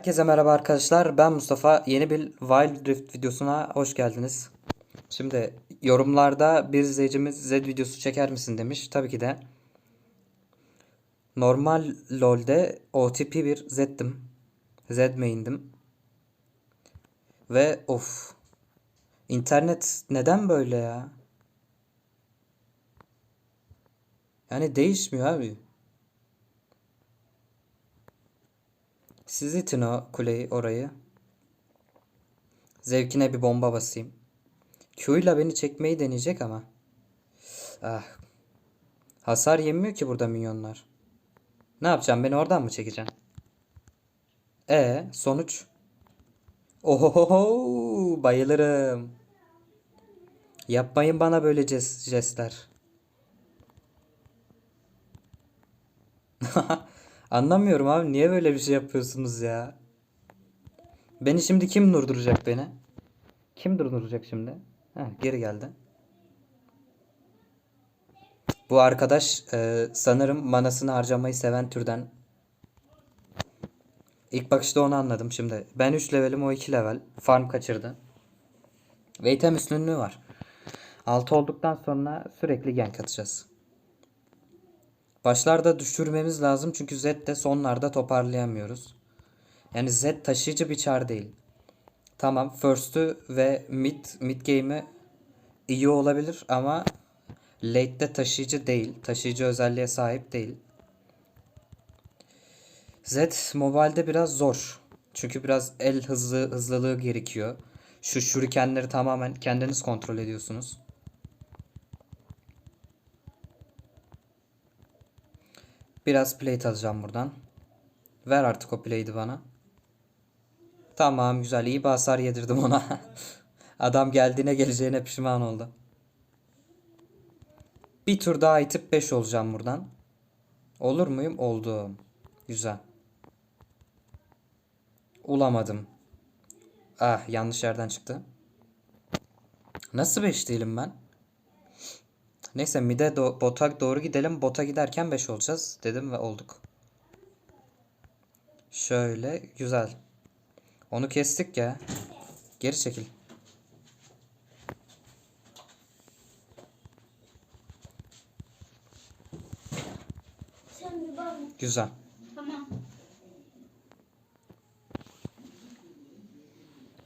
Herkese merhaba arkadaşlar. Ben Mustafa. Yeni bir Wild Rift videosuna hoş geldiniz. Şimdi yorumlarda bir izleyicimiz Z videosu çeker misin demiş. Tabii ki de. Normal LoL'de OTP bir Z'dim. Z main'dim. Ve of. İnternet neden böyle ya? Yani değişmiyor abi. Siz itin o kuleyi orayı. Zevkine bir bomba basayım. Q'yla beni çekmeyi deneyecek ama. Ah. Hasar yemiyor ki burada minyonlar. Ne yapacağım? Beni oradan mı çekeceksin? E sonuç? Ohohoho bayılırım. Yapmayın bana böyle jest jestler. Anlamıyorum abi niye böyle bir şey yapıyorsunuz ya? Beni şimdi kim durduracak beni? Kim durduracak şimdi? Heh, geri geldi. Bu arkadaş e, sanırım manasını harcamayı seven türden. İlk bakışta onu anladım şimdi. Ben 3 levelim o 2 level. Farm kaçırdı. Ve item üstünlüğü var. 6 olduktan sonra sürekli gank atacağız. Başlarda düşürmemiz lazım çünkü Z de sonlarda toparlayamıyoruz. Yani Z taşıyıcı bir çar değil. Tamam first'ü ve mid, mid game'i iyi olabilir ama late'de taşıyıcı değil. Taşıyıcı özelliğe sahip değil. Z mobile'de biraz zor. Çünkü biraz el hızlı hızlılığı gerekiyor. Şu şurikenleri tamamen kendiniz kontrol ediyorsunuz. Biraz plate alacağım buradan. Ver artık o plate'i bana. Tamam güzel iyi bir hasar yedirdim ona. Adam geldiğine geleceğine pişman oldu. Bir tur daha itip 5 olacağım buradan. Olur muyum? Oldum. Güzel. Ulamadım. Ah yanlış yerden çıktı. Nasıl 5 değilim ben? Neyse mide do bota doğru gidelim. Bota giderken 5 olacağız dedim ve olduk. Şöyle güzel. Onu kestik ya. Geri çekil. Sen bir bak. Güzel. Tamam.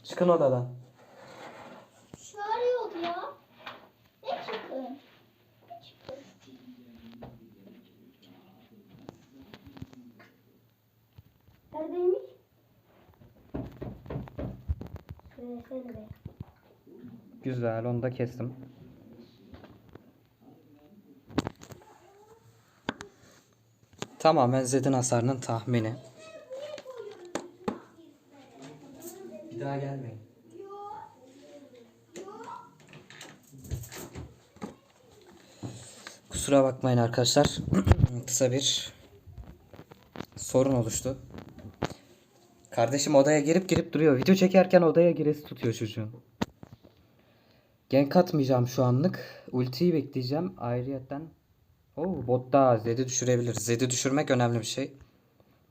Çıkın odadan. Çağırıyor ya. Ne çıkın? Ne çıkın? Neredeymiş? Söylesene. Güzel onu da kestim. Tamamen Zed'in hasarının tahmini. Bir daha gelmeyin. Kusura bakmayın arkadaşlar. Kısa bir sorun oluştu. Kardeşim odaya girip girip duruyor. Video çekerken odaya giresi tutuyor çocuğun. Gank atmayacağım şu anlık. Ultiyi bekleyeceğim. Ayrıyetten Oo, bot daha Zed'i düşürebilir. Zed'i düşürmek önemli bir şey.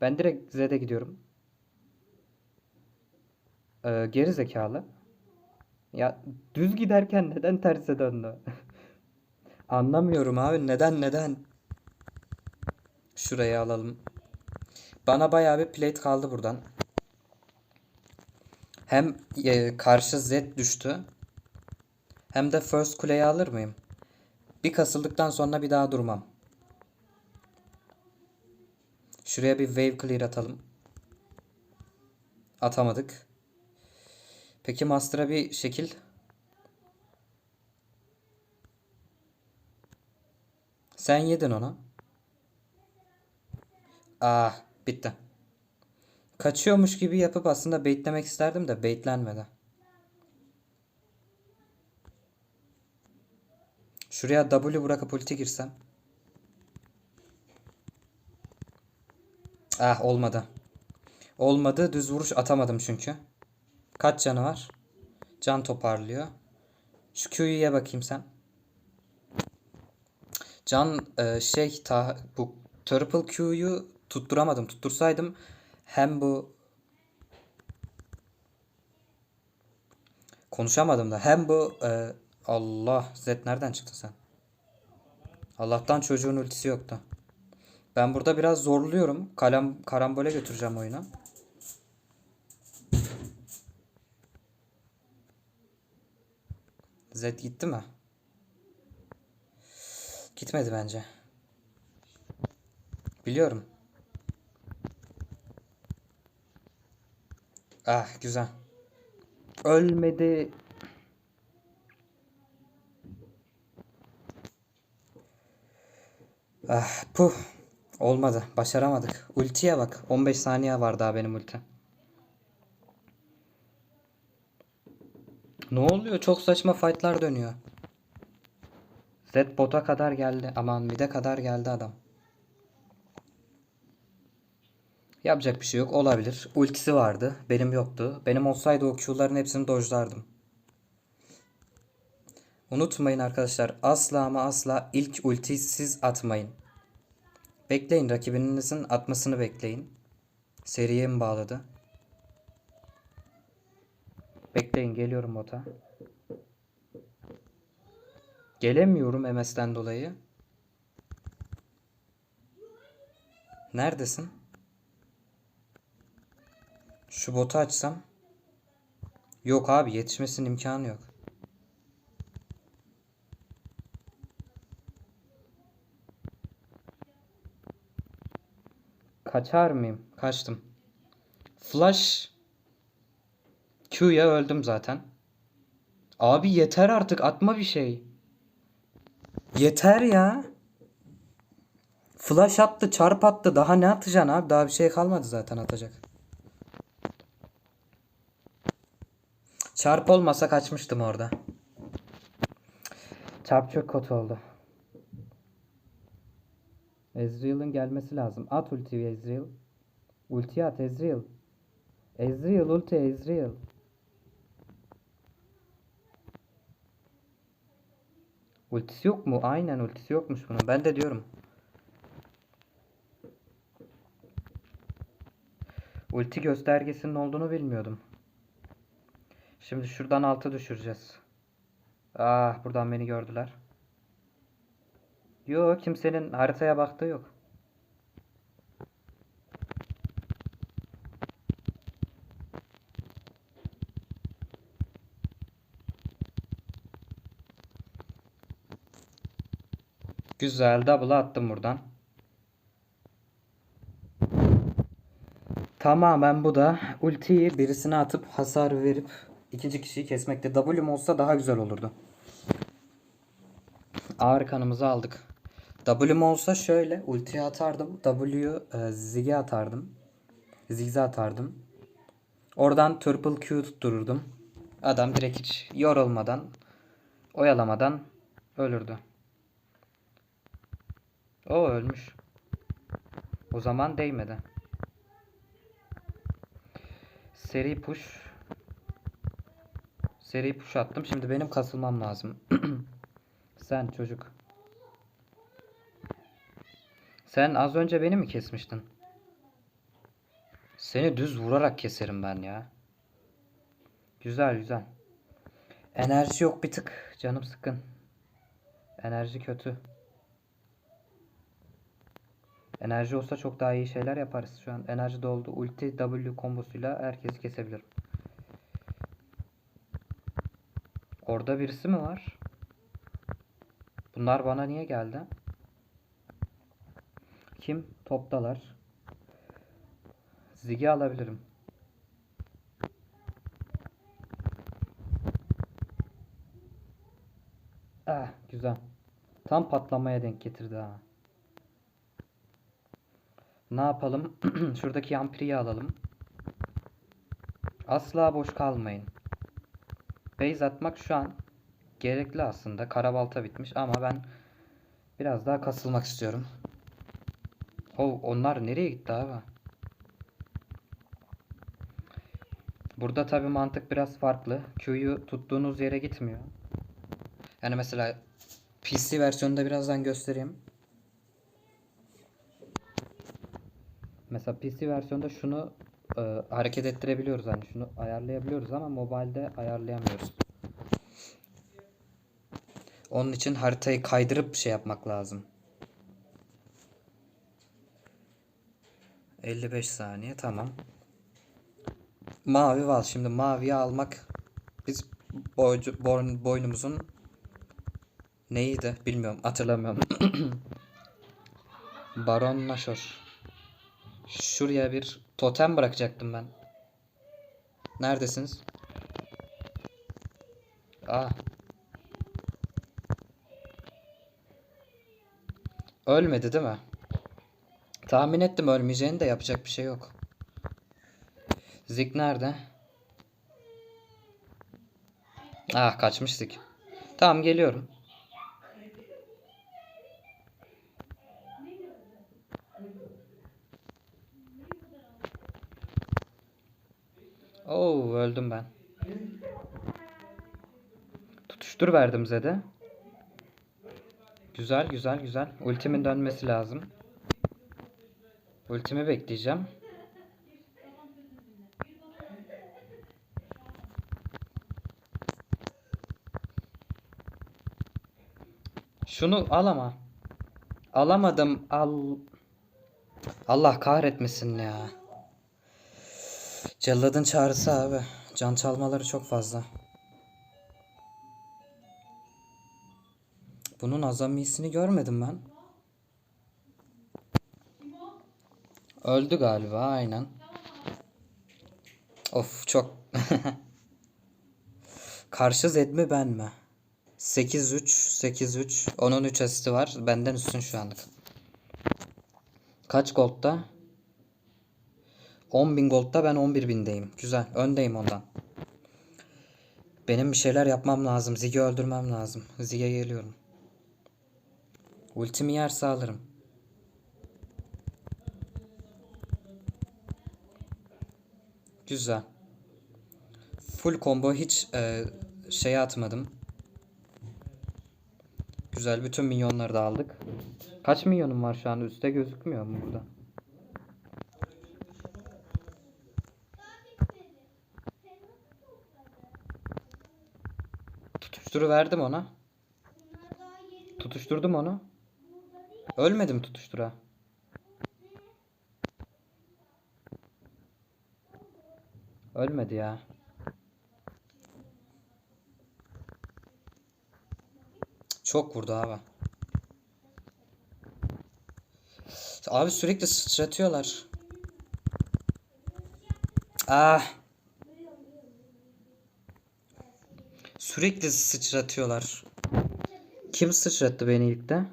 Ben direkt Zed'e gidiyorum. Ee, geri zekalı. Ya düz giderken neden terse döndü? Anlamıyorum abi. Neden neden? Şurayı alalım. Bana bayağı bir plate kaldı buradan. Hem e, karşı Z düştü. Hem de first kuleyi alır mıyım? Bir kasıldıktan sonra bir daha durmam. Şuraya bir wave clear atalım. Atamadık. Peki master'a bir şekil. Sen yedin onu. Ah bitti. Kaçıyormuş gibi yapıp aslında baitlemek isterdim de baitlenmedi. Şuraya W bırakıp ulti girsem. Ah olmadı. Olmadı. Düz vuruş atamadım çünkü. Kaç canı var? Can toparlıyor. Şu ye bakayım sen. Can e, şey ta bu triple Q'yu tutturamadım. Tuttursaydım hem bu konuşamadım da hem bu e, Allah Z nereden çıktın sen? Allah'tan çocuğun ultisi yoktu. Ben burada biraz zorluyorum. Kalem, karambole götüreceğim oyuna. Z gitti mi? Gitmedi bence. Biliyorum. Ah güzel. Ölmedi. Ah puh. Olmadı. Başaramadık. Ultiye bak. 15 saniye var daha benim ulti. Ne oluyor? Çok saçma fightlar dönüyor. Z bota kadar geldi. Aman mid'e kadar geldi adam. Yapacak bir şey yok. Olabilir. Ultisi vardı. Benim yoktu. Benim olsaydı o Q'ların hepsini dojlardım. Unutmayın arkadaşlar. Asla ama asla ilk ultiyi siz atmayın. Bekleyin. Rakibinizin atmasını bekleyin. Seriye mi bağladı? Bekleyin. Geliyorum bota. Gelemiyorum MS'den dolayı. Neredesin? Şu botu açsam. Yok abi yetişmesinin imkanı yok. Kaçar mıyım? Kaçtım. Flash. Q'ya öldüm zaten. Abi yeter artık atma bir şey. Yeter ya. Flash attı, çarp attı. Daha ne atacaksın abi? Daha bir şey kalmadı zaten atacak. Çarp olmasa kaçmıştım orada. Çarp çok kötü oldu. Ezreal'ın gelmesi lazım. At ultiyi Ezreal. Ulti at Ezreal. Ezreal ulti Ezreal. Ultisi yok mu? Aynen ultisi yokmuş bunun. Ben de diyorum. Ulti göstergesinin olduğunu bilmiyordum. Şimdi şuradan altı düşüreceğiz. Ah buradan beni gördüler. Yok kimsenin haritaya baktığı yok. Güzel double attım buradan. Tamamen bu da ultiyi birisine atıp hasar verip ikinci kişiyi kesmekte. W'm olsa daha güzel olurdu. Ağır kanımızı aldık. W'm olsa şöyle ultiyi atardım. W'yu e, zig'e atardım. Zigz'e atardım. Oradan triple Q tuttururdum. Adam direkt hiç yorulmadan, oyalamadan ölürdü. O ölmüş. O zaman değmedi. Seri push. Seri push attım. Şimdi benim kasılmam lazım. Sen çocuk. Sen az önce beni mi kesmiştin? Seni düz vurarak keserim ben ya. Güzel güzel. Enerji yok bir tık. Canım sıkın. Enerji kötü. Enerji olsa çok daha iyi şeyler yaparız şu an. Enerji doldu. Ulti W kombosuyla herkesi kesebilirim. Orada birisi mi var? Bunlar bana niye geldi? Kim? Toptalar. Zig'i alabilirim. Ah güzel. Tam patlamaya denk getirdi ha. Ne yapalım? Şuradaki yampiriyi alalım. Asla boş kalmayın. Base atmak şu an gerekli aslında. Karabalta bitmiş ama ben biraz daha kasılmak istiyorum. Oh, onlar nereye gitti abi? Burada tabi mantık biraz farklı. Q'yu tuttuğunuz yere gitmiyor. Yani mesela PC versiyonunda birazdan göstereyim. Mesela PC versiyonda şunu e, hareket ettirebiliyoruz hani şunu ayarlayabiliyoruz ama mobilde ayarlayamıyoruz. Onun için haritayı kaydırıp şey yapmak lazım. 55 saniye tamam. Mavi val. Şimdi maviyi almak biz boycu, boyun- boynumuzun neydi bilmiyorum hatırlamıyorum. Baron Nashor. Şuraya bir totem bırakacaktım ben. Neredesiniz? Aa. Ölmedi değil mi? Tahmin ettim ölmeyeceğini de yapacak bir şey yok. Zik nerede? Ah kaçmış Zik. Tamam geliyorum. Oo öldüm ben. Tutuştur verdim Zed'e. Güzel güzel güzel. Ultimin dönmesi lazım. Ultimi bekleyeceğim. Şunu al ama. Alamadım. Al. Allah kahretmesin ya. Celladın çağrısı abi. Can çalmaları çok fazla. Bunun azamisini görmedim ben. Öldü galiba aynen. Of çok. Karşı Zed mi ben mi? 8-3 8-3 onun 3 asisti var. Benden üstün şu anlık. Kaç gold'da? 10.000 gold'da ben 11.000'deyim. Güzel. Öndeyim ondan. Benim bir şeyler yapmam lazım. Zig'i öldürmem lazım. Zig'e geliyorum. Ultimi yerse alırım. Güzel. Full combo hiç e, şey atmadım. Güzel bütün minyonları da aldık. Kaç minyonum var şu an? Üste gözükmüyor mu burada? Tutuşturu verdim ona. Tutuşturdum onu. Ölmedim tutuştura. Ölmedi ya. Çok vurdu abi. Abi sürekli sıçratıyorlar. Ah. Sürekli sıçratıyorlar. Kim sıçrattı beni ilk de?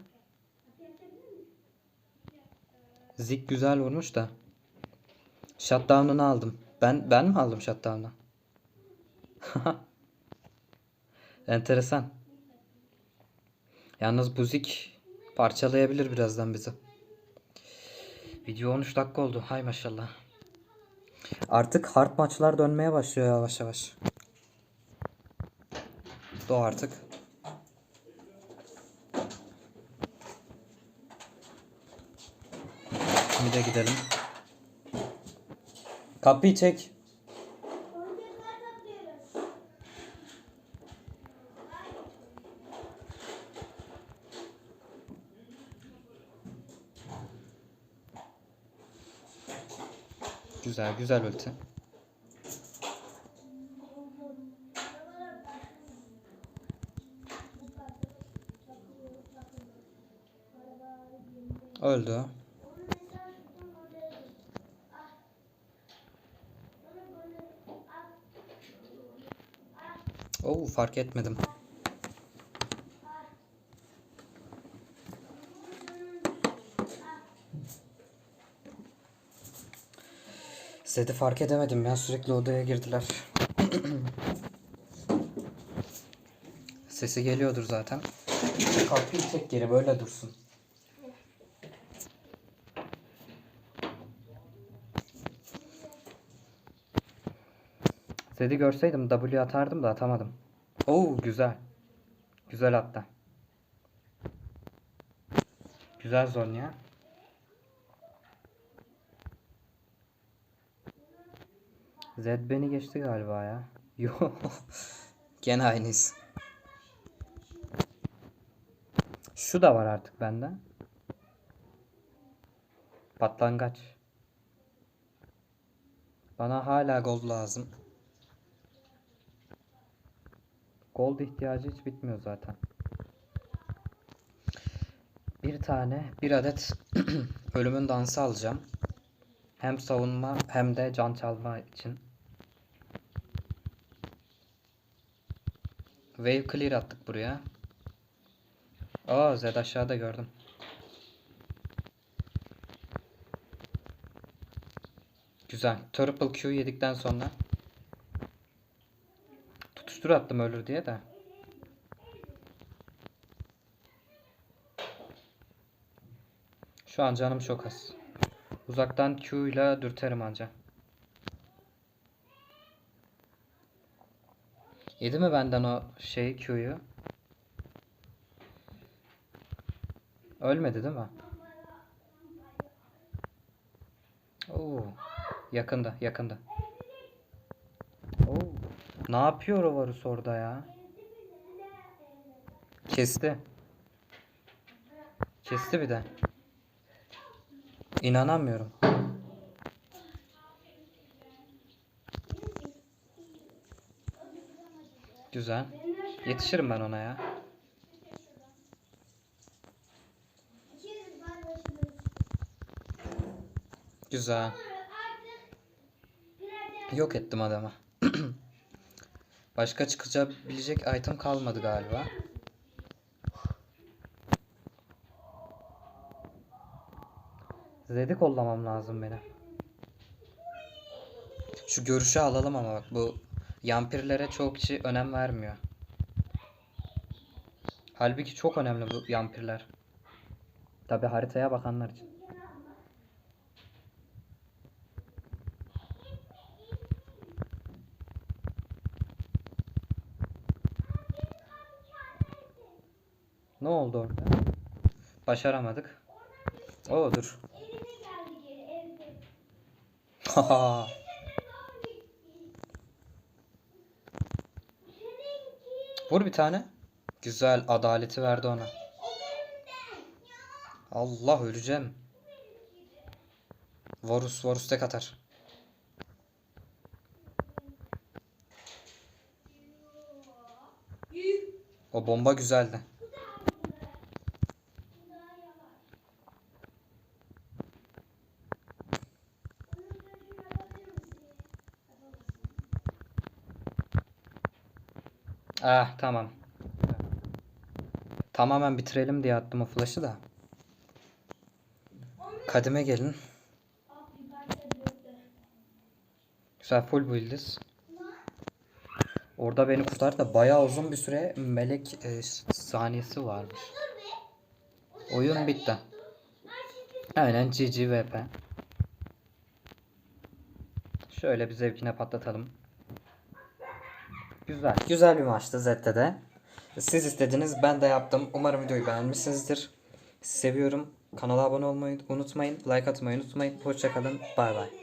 Zik güzel vurmuş da. Shutdown'unu aldım. Ben ben mi aldım shutdown'u? Enteresan. Yalnız bu zik parçalayabilir birazdan bizi. Video 13 dakika oldu. Hay maşallah. Artık hard maçlar dönmeye başlıyor yavaş yavaş. Do artık. Şimdi de gidelim. Kapıyı çek. Güzel güzel ulti. Öldü. o. Oo fark etmedim. Zed'i fark edemedim ya sürekli odaya girdiler. Sesi geliyordur zaten. Kapıyı çek geri böyle dursun. Zed'i görseydim W atardım da atamadım. Oo güzel. Güzel hatta. Güzel zon ya. Zed beni geçti galiba ya. Yo. Gene aynıyız. Şu da var artık bende. Patlangaç. Bana hala gold lazım. Gold ihtiyacı hiç bitmiyor zaten. Bir tane, bir adet ölümün dansı alacağım. Hem savunma hem de can çalma için. Wave clear attık buraya. Aa Zed aşağıda gördüm. Güzel. Triple Q yedikten sonra tutuştur attım ölür diye de. Şu an canım çok az. Uzaktan Q ile dürterim anca. Yedi mi benden o şey Q'yu? Ölmedi değil mi? Oo, yakında, yakında. Ne yapıyor o Varus orada ya? Kesti. Kesti bir de. İnanamıyorum. Güzel. Yetişirim ben ona ya. Güzel. Yok ettim adamı. Başka çıkabilecek item kalmadı galiba. Zed'i kollamam lazım benim. Şu görüşü alalım ama bak bu yampirlere çoğu kişi önem vermiyor. Halbuki çok önemli bu yampirler. Tabi haritaya bakanlar için. Ne oldu orada? Başaramadık. Oo dur. Haha. Vur bir tane. Güzel adaleti verdi ona. Allah öleceğim. Varus Varus tek atar. O bomba güzeldi. Ah tamam. Tamamen bitirelim diye attım o flash'ı da. Kadime gelin. Güzel full build'iz. Orada beni kurtardı da bayağı uzun bir süre melek e, saniyesi varmış. Oyun bitti. Aynen GG VP. Şöyle bir zevkine patlatalım. Güzel. Güzel bir maçtı Z'de de. Siz istediniz ben de yaptım. Umarım videoyu beğenmişsinizdir. Seviyorum. Kanala abone olmayı unutmayın. Like atmayı unutmayın. Hoşçakalın. Bay bay.